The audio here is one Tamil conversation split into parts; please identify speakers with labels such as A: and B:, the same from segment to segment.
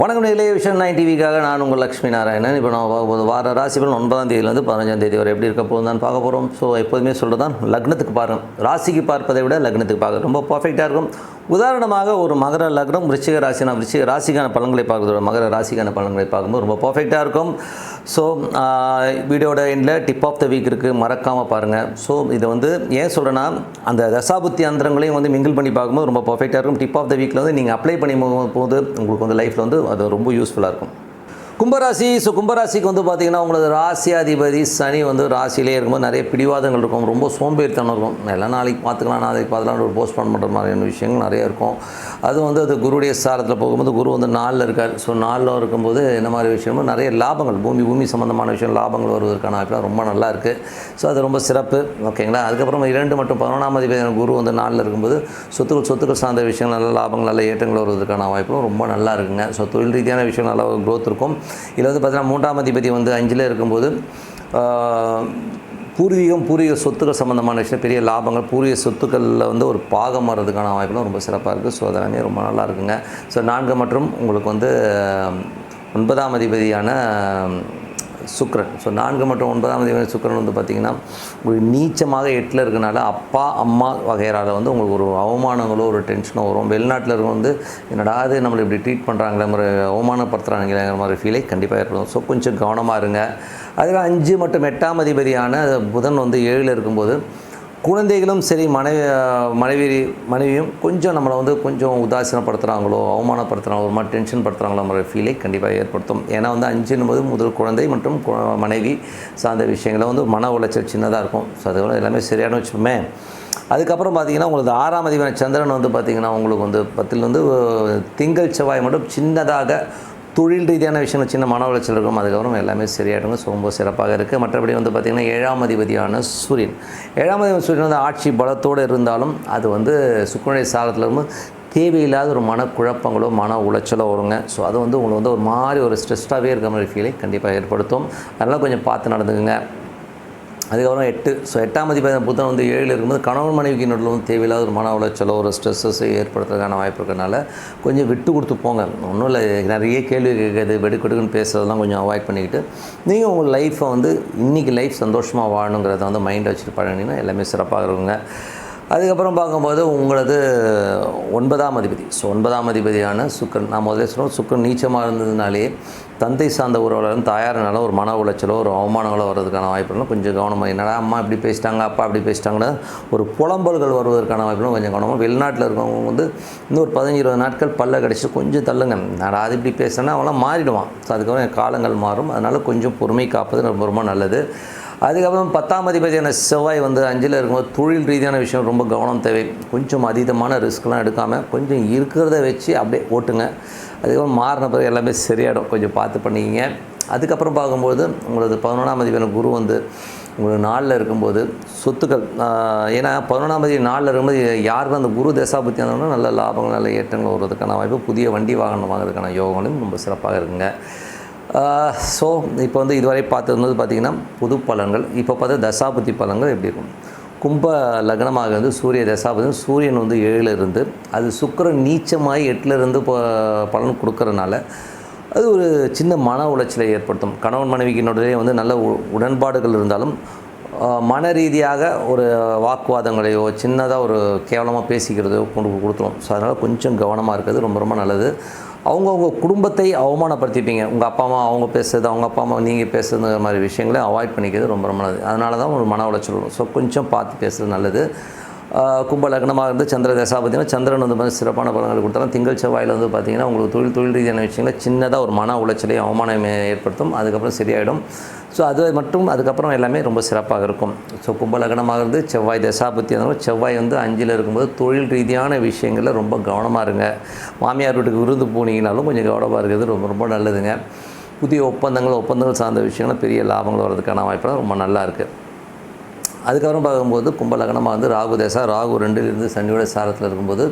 A: வணக்கம் நிலைய விஷயம் நைன் டிவிக்காக நான் உங்கள் லக்ஷ்மி நாராயணன். இப்போ நான் பார்க்க போது வார ராசி பலன் ஒன்பதாம் தேதியிலேருந்து பதினஞ்சாம் தேதி வரை எப்படி இருக்க போகுதுன்னு பார்க்க போகிறோம் ஸோ எப்போதுமே சொல்கிறது தான் லக்னத்துக்கு பாருங்கள் ராசிக்கு பார்ப்பதை விட லக்னத்துக்கு பார்க்க ரொம்ப பர்ஃபெக்டாக இருக்கும். உதாரணமாக ஒரு மகர லக்னம் விருச்சிக ராசினா விருச்சிக ராசிக்கான பலன்களை பார்க்குறதோட மகர ராசிக்கான பலன்களை பார்க்கும்போது ரொம்ப பர்ஃபெக்டாக இருக்கும். ஸோ வீடியோட எண்டில் டிப் ஆஃப் த வீக் இருக்குது மறக்காமல் பாருங்கள் ஸோ இதை வந்து ஏன் சொல்கிறேன்னா அந்த தசாபுத்தி அந்தரங்களையும் வந்து மிங்கிள் பண்ணி பார்க்கும்போது ரொம்ப பர்ஃபெக்டாக இருக்கும். டிப் ஆஃப் த வீக்கில் வந்து நீங்கள் அப்ளை பண்ணி போது உங்களுக்கு வந்து லைஃப்பில் வந்து அது ரொம்ப யூஸ்ஃபுல்லாக இருக்கும். கும்பராசி ஸோ கும்பராசிக்கு வந்து பார்த்திங்கன்னா உங்களது ராசியாதிபதி சனி வந்து ராசியிலே இருக்கும்போது நிறைய பிடிவாதங்கள் இருக்கும். ரொம்ப சோம்பேறித்தனம் இருக்கும். எல்லாம் நாளைக்கு பார்த்துக்கலாம் நாளைக்கு பார்த்துக்கலாம் ஒரு போஸ்ட் பண்ணுற மாதிரியான விஷயங்கள் நிறைய இருக்கும். அது வந்து அது குருடைய சாரத்தில் போகும்போது குரு வந்து நாளில் இருக்கார். ஸோ நாளில் இருக்கும்போது இந்த மாதிரி விஷயமும் நிறைய லாபங்கள் பூமி பூமி சம்மந்தமான விஷயம் லாபங்கள் வருவதற்கான வாய்ப்புலாம் ரொம்ப நல்லா இருக்குது ஸோ அது ரொம்ப சிறப்பு. ஓகேங்களா? அதுக்கப்புறம் இரண்டு மற்றும் பதினொன்றாம் அதிபதி குரு வந்து நாளில் இருக்கும்போது சொத்துக்கள் சொத்துக்கள் சார்ந்த விஷயங்கள் நல்ல லாபங்கள் நல்ல ஏற்றங்கள் வருவதற்கான வாய்ப்பும் ரொம்ப நல்லா இருக்குங்க. ஸோ தொழில் ரீதியான விஷயம் நல்லா க்ரோத் இருக்கும். இதில் வந்து பார்த்தீங்கன்னா மூன்றாம் அதிபதி வந்து அஞ்சில் இருக்கும்போது பூர்வீகம் பூர்வீக சொத்துக்கள் சம்மந்தமான விஷயம் பெரிய லாபங்கள் பூர்வீக சொத்துக்களில் வந்து ஒரு பாகம் வர்றதுக்கான வாய்ப்புலாம் ரொம்ப சிறப்பாக இருக்குது ஸோ அதெல்லாமே ரொம்ப நல்லா இருக்குங்க. ஸோ நான்கு மற்றும் உங்களுக்கு வந்து ஒன்பதாம் அதிபதியான சுக்ரன் ஸோ நான்கு மற்றும் ஒன்பதாம் அதிபதி சுக்ரன் வந்து பார்த்திங்கன்னா உங்களுக்கு நீச்சமாக எட்டில் இருக்கனால அப்பா அம்மா வகையறால் வந்து உங்களுக்கு ஒரு அவமானங்களோ ஒரு டென்ஷனோ வரும். வெளிநாட்டில் இருக்க வந்து என்னடா இது நம்மளை இப்படி ட்ரீட் பண்ணுறாங்களே மாதிரி அவமானப்படுத்துகிறாங்களேங்கிற மாதிரி ஃபீலை கண்டிப்பாக ஏற்படும். ஸோ கொஞ்சம் கவனமாக இருங்க. அதுவே அஞ்சு மற்றும் எட்டாம் அதிபதியான புதன் வந்து ஏழில் இருக்கும்போது குழந்தைகளும் சரி மனைவி மனைவி மனைவியும் கொஞ்சம் நம்மளை வந்து கொஞ்சம் உதாசீனப்படுத்துகிறாங்களோ அவமானப்படுத்துகிறாங்களோ ஒரு மாதிரி டென்ஷன் படுத்துகிறாங்களோ மாதிரி ஃபீலை கண்டிப்பாக ஏற்படுத்தும். ஏன்னா வந்து அஞ்சுன்னும் போது முதல் குழந்தை மற்றும் கு- மனைவி சார்ந்த விஷயங்களை வந்து மன உளைச்சல் சின்னதாக இருக்கும். ஸோ அது எல்லாமே சரியான வச்சுப்போமே அதுக்கப்புறம் பார்த்தீங்கன்னா உங்களுக்கு ஆறாம் அதிபதி சந்திரன் வந்து பார்த்திங்கன்னா உங்களுக்கு வந்து பத்தில் வந்து திங்கள் செவ்வாய் மட்டும் சின்னதாக தொழில் ரீதியான விஷயங்கள் சின்ன மன உளைச்சல் இருக்கும். அதுக்கப்புறம் எல்லாமே சரியாயிடுங்க. ஸோ ரொம்ப சிறப்பாக இருக்குது மற்றபடி வந்து பார்த்திங்கன்னா ஏழாம் அதிபதியான சூரியன். ஏழாம் அதிபதி சூரியன் வந்து ஆட்சி பலத்தோடு இருந்தாலும் அது வந்து சுக்குனுடைய சாரத்தில் இருந்து தேவையில்லாத ஒரு மனக்குழப்பங்களோ மன உளைச்சலோ வருங்க. ஸோ அது வந்து உங்களுக்கு வந்து ஒரு மாதிரி ஒரு ஸ்ட்ரெஸ்டாகவே இருக்கிற மாதிரி ஃபீலை கண்டிப்பாக ஏற்படுத்தும். அதெல்லாம் கொஞ்சம் பார்த்து நடந்துக்குங்க. அதுக்கப்புறம் எட்டு ஸோ எட்டாம் அதிபதி புத்தன் வந்து ஏழில் இருக்கும்போது கணவன் மனைவிக்கு நடுவில் வந்து தேவையில்லாத ஒரு மன உளைச்சலோ ஒரு ஸ்ட்ரெஸ்ஸஸ் ஏற்படுத்துறதுக்கான வாய்ப்பு இருக்கிறனால கொஞ்சம் விட்டு கொடுத்து போங்க. ஒன்றும் இல்லை நிறைய கேள்வி கேட்குறது வெடுக்கெடுக்குன்னு பேசுறதெல்லாம் கொஞ்சம் அவாய்ட் பண்ணிக்கிட்டு நீங்கள் உங்கள் லைஃப்பை வந்து இன்றைக்கி லைஃப் சந்தோஷமாக வாழணுங்கிறத வந்து மைண்டை வச்சுட்டு பழனிங்கன்னா எல்லாமே சிறப்பாக இருக்குங்க. அதுக்கப்புறம் பார்க்கும்போது உங்களது ஒன்பதாம் அதிபதி. ஸோ ஒன்பதாம் அதிபதியான சுக்கரன் நான் முதல்ல சொன்னோம் சுக்கரன் நீச்சமாக இருந்ததுனாலே தந்தை சார்ந்த உறவுகளும் தாயாரனால ஒரு மன உளைச்சலோ ஒரு அவமானங்களோ வர்றதுக்கான வாய்ப்புகளும் கொஞ்சம் கவனமாக என்னடா அம்மா இப்படி பேசிட்டாங்க அப்பா அப்படி பேசிட்டாங்கன்னு ஒரு புலம்பல்கள் வருவதற்கான வாய்ப்புகளும் கொஞ்சம் கவனமாக வெளிநாட்டில் இருக்கவங்க வந்து இன்னும் ஒரு பதினஞ்சு இருபது நாட்கள் பல்ல கடிச்சு கொஞ்சம் தள்ளுங்க. நான் அது இப்படி பேசுகிறேன்னா அவங்களாம் மாறிடுவான். ஸோ அதுக்கப்புறம் காலங்கள் மாறும். அதனால் கொஞ்சம் பொறுமை காப்பது ரொம்ப ரொம்ப நல்லது. அதுக்கப்புறம் பத்தாம் அதிபதியான செவ்வாய் வந்து அஞ்சில் இருக்கும்போது தொழில் ரீதியான விஷயம் ரொம்ப கவனம் தேவை. கொஞ்சம் அதீதமான ரிஸ்க்லாம் எடுக்காமல் கொஞ்சம் இருக்கிறத வச்சு அப்படியே ஓட்டுங்க. அதுக்கப்புறம் மாறின பிறகு எல்லாமே சரியாயிடும். கொஞ்சம் பார்த்து பண்ணிக்கிங்க. அதுக்கப்புறம் பார்க்கும்போது உங்களது பதினொன்றாம் அதிபதியான குரு வந்து உங்களுக்கு நாளில் இருக்கும்போது சொத்துக்கள் ஏன்னா பதினொன்றாம் தேதி நாளில் இருக்கும்போது யாருக்கும் அந்த குரு தசாபுத்தி வந்தோம்னா நல்ல லாபங்கள் நல்ல ஏற்றங்கள் வருவதற்கான வாய்ப்பு புதிய வண்டி வாகனம் வாங்குறதுக்கான யோகங்களும் ரொம்ப சிறப்பாக இருக்குங்க. ஸோ இப்போ வந்து இதுவரை பார்த்துருந்தது பார்த்திங்கன்னா புது பலன்கள். இப்போ பார்த்தா தசாபதி பலன்கள் எப்படி இருக்கும்? கும்ப லக்னமாக இருந்து சூரிய தசாபதி சூரியன் வந்து ஏழில் இருந்து அது சுக்கரன் நீச்சமாகி எட்டில் இருந்து ப- பலன் கொடுக்கறனால அது ஒரு சின்ன மன உளைச்சலை ஏற்படுத்தும். கணவன் மனைவிக்கினுடைய வந்து நல்ல உ- உடன்பாடுகள் இருந்தாலும் மன ரீதியாக ஒரு வாக்குவாதங்களையோ சின்னதாக ஒரு கேவலமாக பேசிக்கிறதோ கொண்டு கொடுத்துரும். ஸோ அதனால் கொஞ்சம் கவனமாக இருக்கிறது ரொம்ப ரொம்ப நல்லது. அவங்கவுங்க குடும்பத்தை அவமானப்படுத்திப்பீங்க உங்கள் அப்பா அம்மா அவங்க பேசுறது அவங்க அப்பா அம்மா நீங்கள் பேசுறதுங்கிற மாதிரி விஷயங்களை அவாய்ட் பண்ணிக்கிறது ரொம்ப ரொம்ப நல்லது. அதனால தான் ஒரு மன உளைச்சல் வரும். ஸோ கொஞ்சம் பார்த்து பேசுறது நல்லது. கும்ப லக்னமாக இருந்து சந்திர தசா பார்த்திங்கன்னா சந்திரன் வந்து மாதிரி சிறப்பான பலன்கள் கொடுத்தாலும் திங்கள் செவ்வாயில் வந்து பார்த்திங்கன்னா உங்களுக்கு தொழில் தொழில் ரீதியான விஷயங்கள் சின்னதாக ஒரு மன உளைச்சலை அவமானம் ஏற்படுத்தும். அதுக்கப்புறம் சரியாயிடும். ஸோ அது மட்டும் அதுக்கப்புறம் எல்லாமே ரொம்ப சிறப்பாக இருக்கும். ஸோ கும்ப லக்னமாக இருந்து செவ்வாய் தசாபத்தி இருந்தாலும் செவ்வாய் வந்து அஞ்சில் இருக்கும்போது தொழில் ரீதியான விஷயங்களில் ரொம்ப கவனமாக இருங்க. மாமியார் வீட்டுக்கு விருந்து போனீங்கனாலும் கொஞ்சம் கவனமாக இருக்கிறது ரொம்ப ரொம்ப நல்லதுங்க. புதிய ஒப்பந்தங்கள் ஒப்பந்தங்கள் சார்ந்த விஷயங்கள் பெரிய லாபங்கள் வர்றதுக்கான வாய்ப்புலாம் ரொம்ப நல்லா இருக்குது அதுக்கப்புறம் பார்க்கும்போது கும்ப லக்னமாக வந்து ராகு தேசா ராகு ரெண்டுலேருந்து சனியோட சாரத்தில் இருக்கும்போது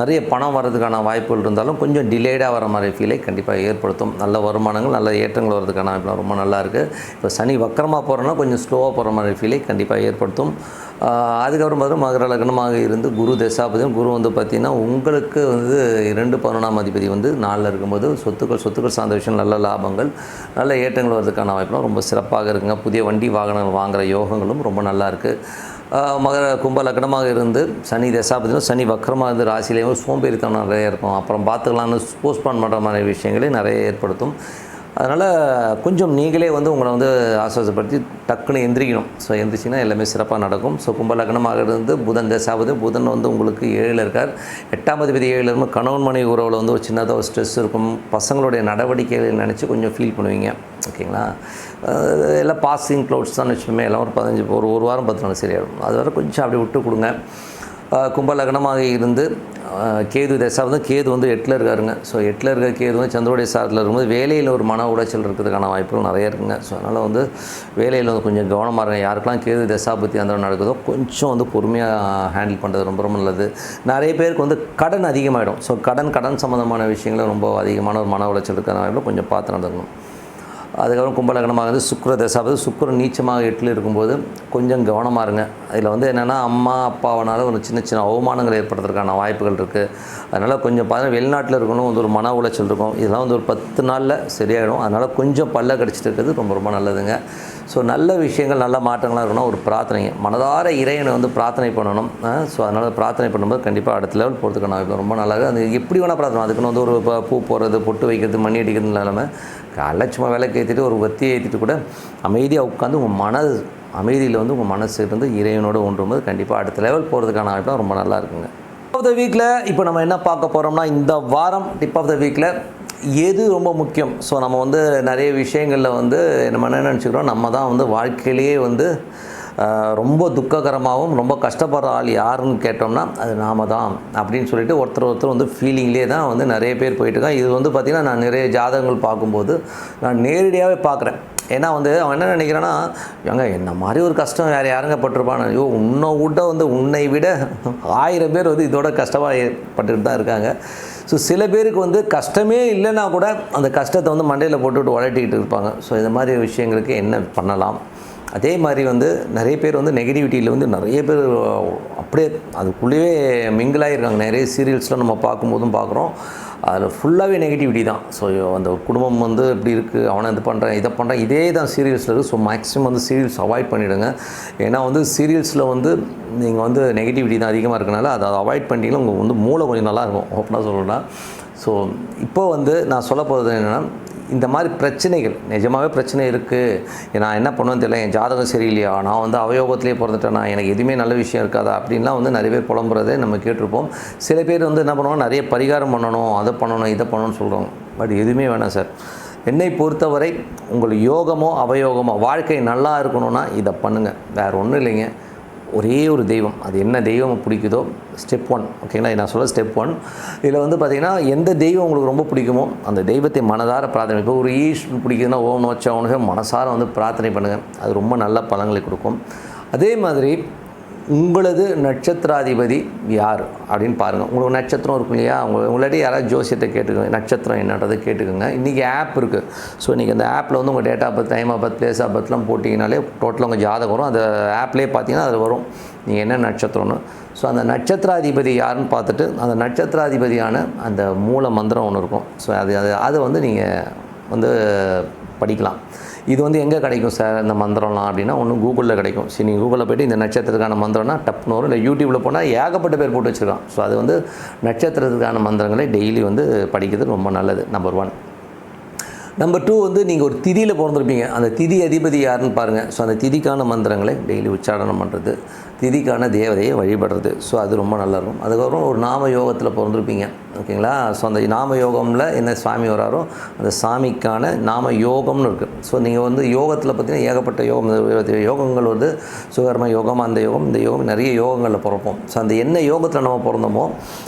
A: நிறைய பணம் வர்றதுக்கான வாய்ப்புகள் இருந்தாலும் கொஞ்சம் டிலேடாக வர மாதிரி ஃபீலை கண்டிப்பாக ஏற்படுத்தும். நல்ல வருமானங்கள் நல்ல ஏற்றங்கள் வர்றதுக்கான வாய்ப்புலாம் ரொம்ப நல்லாயிருக்கு இப்போ சனி வக்கரமாக போகிறோன்னா கொஞ்சம் ஸ்லோவாக போகிற மாதிரி ஃபீலை கண்டிப்பாக ஏற்படுத்தும். அதுக்கப்புறம் பார்த்தா மகர லக்னமாக இருந்து குரு தசாபதியும் குரு வந்து பார்த்திங்கன்னா உங்களுக்கு வந்து இரண்டு பதினொன்றாம் அதிபதி வந்து நாளில் இருக்கும்போது சொத்துக்கள் சொத்துக்கள் சார்ந்த விஷயம் நல்ல லாபங்கள் நல்ல ஏற்றங்கள் வர்றதுக்கான வாய்ப்புலாம் ரொம்ப சிறப்பாக இருக்குங்க. புதிய வண்டி வாகனங்கள் வாங்குகிற யோகங்களும் ரொம்ப நல்லா இருக்குது மகர கும்ப லக்னமாக இருந்து சனி தசாபதியும் சனி வக்கரமாக இருந்து ராசியிலேயும் சோம்பேறித்தனம் நிறைய இருக்கும். அப்புறம் பார்த்துக்கலான்னு போஸ்ட்பான் பண்ணுற மாதிரி விஷயங்களையும் நிறைய ஏற்படுத்தும். அதனால் கொஞ்சம் நீங்களே வந்து உங்களை வந்து ஆசுவாசப்படுத்தி டக்குன்னு எந்திரிக்கணும். ஸோ எந்திரிச்சிங்கன்னா எல்லாமே சிறப்பாக நடக்கும். ஸோ கும்ப லக்னமாக இருந்து புதன் தசாவது புதன் வந்து உங்களுக்கு ஏழில் இருக்கார். எட்டாம் அதிபதி ஏழில் இருக்கும் கணவன் மனைவி உறவில் வந்து ஒரு சின்னதாக ஒரு ஸ்ட்ரெஸ் இருக்கும். பசங்களுடைய நடவடிக்கைகளை நினச்சி கொஞ்சம் ஃபீல் பண்ணுவீங்க. ஓகேங்களா? எல்லாம் பாசிங் க்ளவுட்ஸ் தான் வச்சுப்போமே எல்லாம் ஒரு பதினஞ்சு ஒரு ஒரு வாரம் பத்து நாள் சரியாயிடும். அது வரை கொஞ்சம் அப்படி விட்டு கொடுங்க. கும்பலகனமாக இருந்து கேது தசா வந்து கேது வந்து எட்டில் இருக்காருங்க. ஸோ எட்டில் இருக்க கேது வந்து சந்திரோடைய சாரத்தில் இருக்கும்போது வேலையில் ஒரு மன உளைச்சல் இருக்கிறதுக்கான வாய்ப்புகள் நிறைய இருக்குங்க. ஸோ அதனால் வந்து வேலையில் வந்து கொஞ்சம் கவனமாக இருங்க. யாருக்கெல்லாம் கேது தசா பற்றி அந்த நடக்குதோ கொஞ்சம் வந்து பொறுமையாக ஹேண்டில் பண்ணுறது ரொம்ப ரொம்ப நல்லது. நிறைய பேருக்கு வந்து கடன் அதிகமாகிடும் ஸோ கடன் கடன் சம்மந்தமான விஷயங்களை ரொம்ப அதிகமான ஒரு மன உளைச்சல் இருக்கிறதுனால கொஞ்சம் பார்த்து நடந்துக்கணும். அதுக்கப்புறம் கும்பலக்கணமாக இருந்து சுக்கர தசாவது சுக்கிரன் நீச்சமாக எட்டில் இருக்கும்போது கொஞ்சம் கவனமாக இருங்க. அதில் வந்து என்னென்னா அம்மா அப்பாவனால ஒரு சின்ன சின்ன அவமானங்கள் ஏற்படுறதுக்கான வாய்ப்புகள் இருக்குது அதனால் கொஞ்சம் பார்த்தா வெளிநாட்டில் இருக்கணும் வந்து ஒரு மன உளைச்சல் இருக்கும். இதெல்லாம் வந்து ஒரு பத்து நாளில் சரியாயிடும். அதனால் கொஞ்சம் பல்ல கடிச்சிட்டு இருக்கிறது ரொம்ப ரொம்ப நல்லதுங்க. ஸோ நல்ல விஷயங்கள் நல்ல மாற்றங்களாக இருக்கணும். ஒரு பிரார்த்தனை. மனதார இறைவனை வந்து பிரார்த்தனை பண்ணணும். ஸோ அதனால் பிரார்த்தனை பண்ணும்போது கண்டிப்பாக அடுத்த லெவல் போகிறதுக்கான வாய்ப்பு ரொம்ப நல்லா இருக்குது அது எப்படி வேணால் பிரார்த்தனை அதுக்குன்னு வந்து ஒரு ப- பூ போடுறது பொட்டு வைக்கிறது மணி அடிக்கிறது இல்லாமல் காலைல சும்மா விளக்கு ஏற்றிட்டு ஒரு ஒத்தியை ஏற்றிட்டு கூட அமைதியாக உட்காந்து உங்கள் மன அமைதியில் வந்து உங்கள் மனசு இருந்து இறைவனோடு ஒன்றும்போது கண்டிப்பாக அடுத்த லெவல் போகிறதுக்கான வாய்ப்பு ரொம்ப நல்லா இருக்குங்க. டிப் ஆஃப் த வீக்கில் இப்போ நம்ம என்ன பார்க்க போகிறோம்னா இந்த வாரம் டிப் ஆஃப் த வீக்கில் எது ரொம்ப முக்கியம்? ஸோ நம்ம வந்து நிறைய விஷயங்களில் வந்து நம்ம என்ன நினச்சிக்கிறோம்? நம்ம தான் வந்து வாழ்க்கையிலேயே வந்து ரொம்ப துக்ககரமாகவும் ரொம்ப கஷ்டப்படுற ஆள் யாருன்னு கேட்டோம்னா அது நாம தான் அப்படின்னு சொல்லிட்டு ஒருத்தர் ஒருத்தர் வந்து ஃபீலிங்லேயே தான் வந்து நிறைய பேர் போயிட்டுருக்கான் இது வந்து பார்த்திங்கன்னா நான் நிறைய ஜாதகங்கள் பார்க்கும்போது நான் நேரடியாகவே பார்க்குறேன் ஏன்னா வந்து அவன் என்ன நினைக்கிறான்னா ஏங்க என்ன மாதிரி ஒரு கஷ்டம் வேறு யாருங்க பட்டிருப்பான் ஐயோ உன்னை விட வந்து உன்னை விட ஆயிரம் பேர் வந்து இதோட கஷ்டமாக பட்டுட்டு தான் இருக்காங்க. ஸோ சில பேருக்கு வந்து கஷ்டமே இல்லைன்னா கூட அந்த கஷ்டத்தை வந்து மண்டையில் போட்டுவிட்டு உழட்டிக்கிட்டு இருப்பாங்க. ஸோ இந்த மாதிரி விஷயங்களுக்கு என்ன பண்ணலாம்? அதே மாதிரி வந்து நிறைய பேர் வந்து நெகட்டிவிட்டியில் வந்து நிறைய பேர் அப்படியே அதுக்குள்ளேயே மிங்கிளாகிருக்காங்க நிறைய சீரியல்ஸ்லாம் நம்ம பார்க்கும்போதும் பார்க்குறோம். அதில் ஃபுல்லாகவே நெகட்டிவிட்டி தான். ஸோ அந்த குடும்பம் வந்து இப்படி இருக்குது அவனை இது பண்ணுறேன் இதை பண்ணுறேன் இதே தான் சீரியல்ஸில் இருக்குது ஸோ மேக்ஸிமம் வந்து சீரியல்ஸ் அவாய்ட் பண்ணிவிடுங்க ஏன்னா வந்து சீரியல்ஸில் வந்து நீங்கள் வந்து நெகட்டிவிட்டி தான் அதிகமாக இருக்கனால அதை அவாய்ட் பண்ணிட்டீங்கன்னா உங்களுக்கு வந்து மூளை கொஞ்சம் நல்லாயிருக்கும் ஓப்பனாக சொல்லணும்னா. ஸோ இப்போ வந்து நான் சொல்ல போகிறது என்னென்னா இந்த மாதிரி பிரச்சனைகள் நிஜமாகவே பிரச்சனை இருக்குது நான் என்ன பண்ணுவேன்னு தெரியல என் ஜாதகம் சரியில்லையா? நான் வந்து அவயோகத்திலே பிறந்துட்டேனா? எனக்கு எதுவுமே நல்ல விஷயம் இருக்காதா? அப்படின்லாம் வந்து நிறைய பேர் புலம்புறதே நம்ம கேட்டிருப்போம். சில பேர் வந்து என்ன பண்ணுவாங்க நிறைய பரிகாரம் பண்ணணும் அதை பண்ணணும் இதை பண்ணணும்னு சொல்கிறோம் பட் எதுவுமே வேணாம் சார். என்னை பொறுத்தவரை உங்கள் யோகமோ அவயோகமோ வாழ்க்கை நல்லா இருக்கணும்னா இதை பண்ணுங்கள் வேறு ஒன்றும் இல்லைங்க. ஒரே ஒரு தெய்வம். அது என்ன தெய்வம் பிடிக்குதோ? ஸ்டெப் ஒன் ஓகேங்களா நான் சொல்ல ஸ்டெப் ஒன் இதில் வந்து பார்த்திங்கன்னா எந்த தெய்வம் உங்களுக்கு ரொம்ப பிடிக்குமோ அந்த தெய்வத்தை மனதார பிரார்த்தனை இப்போ ஒரு ஈஷ் பிடிக்குதுன்னா ஓம் நோச்சவனுக்கு மனசார வந்து பிரார்த்தனை பண்ணுங்கள் அது ரொம்ப நல்ல பலங்களை கொடுக்கும். அதே மாதிரி உங்களது நட்சத்திராதிபதி யார்? அப்படின்னு பாருங்கள் உங்களுக்கு நட்சத்திரம் இருக்கும் இல்லையா? உங்க உங்களாட்டி யாராவது ஜோசியத்தை கேட்டுக்கோங்க. நட்சத்திரம் என்னன்றது கேட்டுக்கோங்க. இன்றைக்கி ஆப் இருக்குது ஸோ இன்றைக்கி அந்த ஆப்பில் வந்து உங்கள் date of birth time of birth place of பர்த்லாம் போட்டிங்கனாலே டோட்டலாக உங்கள் ஜாதகம் வரும். அந்த ஆப்லேயே பார்த்தீங்கன்னா அது வரும். நீங்கள் என்ன நட்சத்திரம்னு. ஸோ அந்த நட்சத்திராதிபதி யாருன்னு பார்த்துட்டு அந்த நட்சத்திராதிபதியான அந்த மூல மந்திரம் ஒன்று இருக்கும். ஸோ அது அது அதை வந்து நீங்கள் வந்து படிக்கலாம். இது வந்து எங்கே கிடைக்கும் சார் இந்த மந்திரம்லாம் அப்படின்னா ஒன்று கூகுளில் கிடைக்கும். சரி நீங்கள் கூகுளில் போய்ட்டு இந்த நட்சத்திரத்துக்கான மந்திரம்னா டப்புன்னு வரும். இல்லை யூடியூப்பில் போனால் ஏகப்பட்ட பேர் போட்டு வச்சுருக்கான். ஸோ அது வந்து நட்சத்திரத்துக்கான மந்திரங்களை டெய்லி வந்து படிக்கிறது ரொம்ப நல்லது நம்பர் ஒன் நம்பர் டூ வந்து நீங்கள் ஒரு திதியில் பிறந்திருப்பீங்க. அந்த திதி அதிபதி யாருன்னு பாருங்கள் ஸோ அந்த திதிக்கான மந்திரங்களை டெய்லி உச்சாரணம் பண்ணுறது திதிக்கான தேவதையை வழிபடுறது. ஸோ அது ரொம்ப நல்லாயிருக்கும் அதுக்கப்புறம் ஒரு நாம யோகத்தில் பிறந்திருப்பீங்க. ஓகேங்களா? ஸோ அந்த நாம யோகமில் என்ன சாமி வராரோ அந்த சாமிக்கான நாம யோகம்னு இருக்குது ஸோ நீங்கள் வந்து யோகத்தில் பார்த்தீங்கன்னா ஏகப்பட்ட யோகம் யோகங்கள் வந்து சுகர்ம யோகம் அந்த யோகம் இந்த யோகம் நிறைய யோகங்களில் பிறப்போம். ஸோ அந்த என்ன யோகத்தில் நம்ம பிறந்தோமோ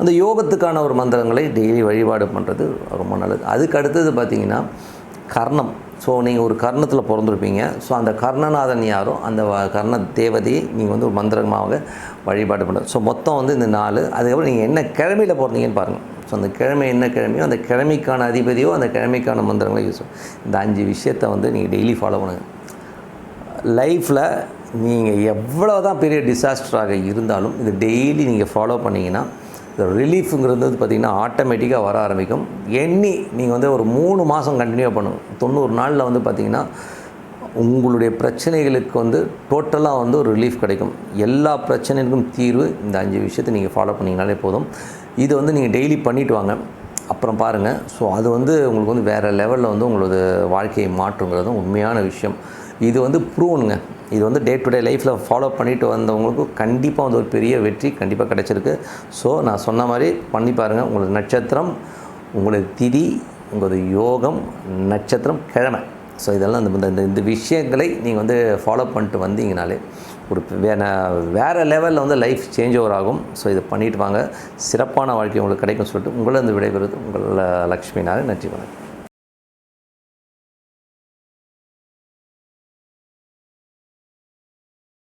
A: அந்த யோகத்துக்கான ஒரு மந்திரங்களை டெய்லி வழிபாடு பண்ணுறது ரொம்ப நல்லது. அதுக்கு அடுத்தது பார்த்தீங்கன்னா கர்ணம். ஸோ நீங்கள் ஒரு கர்ணத்தில் பிறந்திருப்பீங்க. ஸோ அந்த கர்ணநாதன் யாரோ அந்த வ- கர்ண தேவதையை நீங்கள் வந்து ஒரு மந்திரமாக வழிபாடு பண்ணுறது ஸோ மொத்தம் வந்து இந்த நாலு அதுக்கப்புறம் நீங்கள் என்ன கிழமையில் பிறந்தீங்கன்னு பாருங்கள் ஸோ அந்த கிழமை என்ன கிழமையோ அந்த கிழமைக்கான அதிபதியோ அந்த கிழமைக்கான மந்திரங்களை யூஸ் இந்த அஞ்சு விஷயத்தை வந்து நீங்கள் டெய்லி ஃபாலோ பண்ணுங்கள் லைஃப்பில் நீங்கள் எவ்வளோ தான் பெரிய டிசாஸ்டராக இருந்தாலும் இது டெய்லி நீங்கள் ஃபாலோ பண்ணிங்கன்னா ரிலீஃபுங்கிறது வந்து பார்த்திங்கன்னா ஆட்டோமேட்டிக்காக வர ஆரம்பிக்கும். எண்ணி நீங்கள் வந்து ஒரு மூணு மாதம் கண்டினியூ பண்ணும் தொண்ணூறு நாளில் வந்து பார்த்திங்கன்னா உங்களுடைய பிரச்சனைகளுக்கு வந்து டோட்டலாக வந்து ஒரு ரிலீஃப் கிடைக்கும். எல்லா பிரச்சனைக்கும் தீர்வு இந்த அஞ்சு விஷயத்தை நீங்கள் ஃபாலோ பண்ணிங்கனாலே போதும். இதை வந்து நீங்கள் டெய்லி பண்ணிட்டு வாங்க. அப்புறம் பாருங்கள் ஸோ அது வந்து உங்களுக்கு வந்து வேறு லெவலில் வந்து உங்களோட வாழ்க்கையை மாற்றுங்கிறது உண்மையான விஷயம். இது வந்து ப்ரூவனுங்க. இது வந்து டே டு டே லைஃப்பில் ஃபாலோ பண்ணிட்டு வந்தவங்களுக்கு கண்டிப்பாக வந்து ஒரு பெரிய வெற்றி கண்டிப்பாக கிடைச்சிருக்கு. ஸோ நான் சொன்ன மாதிரி பண்ணி பாருங்கள் உங்களோட நட்சத்திரம் உங்களோட திதி உங்களது யோகம் நட்சத்திரம் கிழமை. ஸோ இதெல்லாம் இந்த இந்த இந்த விஷயங்களை நீங்கள் வந்து ஃபாலோ பண்ணிட்டு வந்தீங்கனாலே ஒரு வே வேறு லெவலில் வந்து லைஃப் சேஞ்ச் ஓவர் ஆகும். ஸோ இதை பண்ணிட்டு வாங்க. சிறப்பான வாழ்க்கை உங்களுக்கு கிடைக்கும் சொல்லிட்டு உங்களை வந்து விடைபெறுவது உங்கள் லக்ஷ்மி நாராயண் நன்றி வணக்கம்.